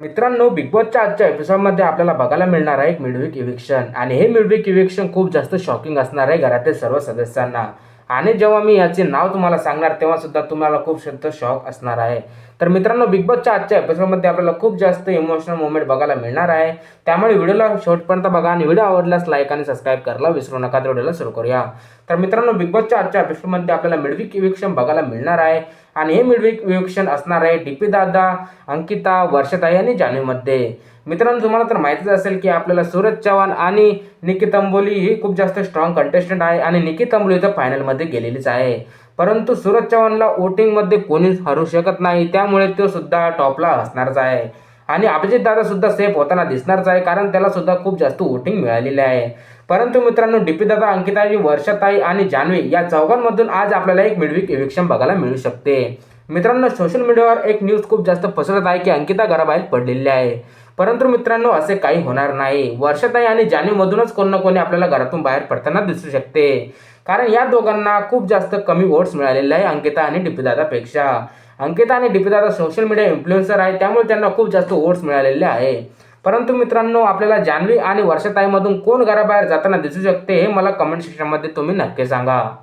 मित्रांनो बिग बॉसच्या आजच्या एपिसोडमध्ये आपल्याला बघायला मिळणार आहे एक मिडविक इव्हिक्शन आणि हे मिडविक इव्हिक्शन खूप जास्त शॉकिंग असणार आहे घरातील सर्व सदस्यांना. आणि जेव्हा मी याचे नाव तुम्हाला सांगणार तेव्हा सुद्धा तुम्हाला खूप शब्द शॉक असणार आहे. तर मित्रांनो बिग बॉसच्या आजच्या एपिसोडमध्ये आपल्याला खूप जास्त इमोशनल मुवमेंट बघायला मिळणार आहे. त्यामुळे व्हिडिओला शेवटपर्यंत बघा आणि व्हिडिओ आवडल्यास लाईक आणि सबस्क्राईब करायला विसरू नका. तर व्हिडिओला सुरू करूया. तर मित्रांनो बिग बॉसच्या आजच्या एपिसोडमध्ये आपल्याला मिडविक इव्हिक्शन बघायला मिळणार आहे. आणि हे मिडवीक विवेक्षण असणार आहे डीपी दादा अंकिता वर्षताई आणि जान्हवीमध्ये. मित्रांनो तुम्हाला तर माहितीच असेल की आपल्याला सूरज चव्हाण आणि निकी तंबोली ही खूप जास्त स्ट्रॉंग कंटेस्टंट आहे आणि निकी तंबोली तर फायनलमध्ये गेलेलीच आहे. परंतु सूरज चव्हाणला वोटिंगमध्ये कोणीच हरू शकत नाही त्यामुळे तो सुद्धा टॉपला असणारच आहे. आणि अभिजित दादा सुद्धा सेफ होताना दिसणारच आहे कारण त्याला सुद्धा खूप जास्त वोटिंग मिळालेली आहे. परंतु मित्रांनो डीपीदादा अंकिताजी वर्षाताई आणि जान्हवी या चौघांमधून आज आपल्याला एक मिडविक इव्हिक्शन बघायला मिळू शकते. मित्रांनो सोशल मीडियावर एक न्यूज खूप जास्त पसरत आहे की अंकिता घराबाहेर पडलेली आहे. परंतु मित्रांनो असे काही होणार नाही. वर्षाताई आणि जान्हवीमधूनच कोण ना कोणी आपल्याला घरातून बाहेर पडताना दिसू शकते. कारण या दोघांना खूप जास्त कमी वोट्स मिळालेले आहे अंकिता आणि डिपीदादापेक्षा अंकिता आणि डिपीदादा सोशल मीडिया इन्फ्लुएन्सर आहे त्यामुळे त्यांना खूप जास्त वोट्स मिळालेले आहे. परंतु मित्रांनो आपल्याला जान्हवी आणि वर्षाताईमधून कोण घराबाहेर जाताना दिसू शकते हे मला कमेंट सेक्शनमध्ये तुम्ही नक्की सांगा.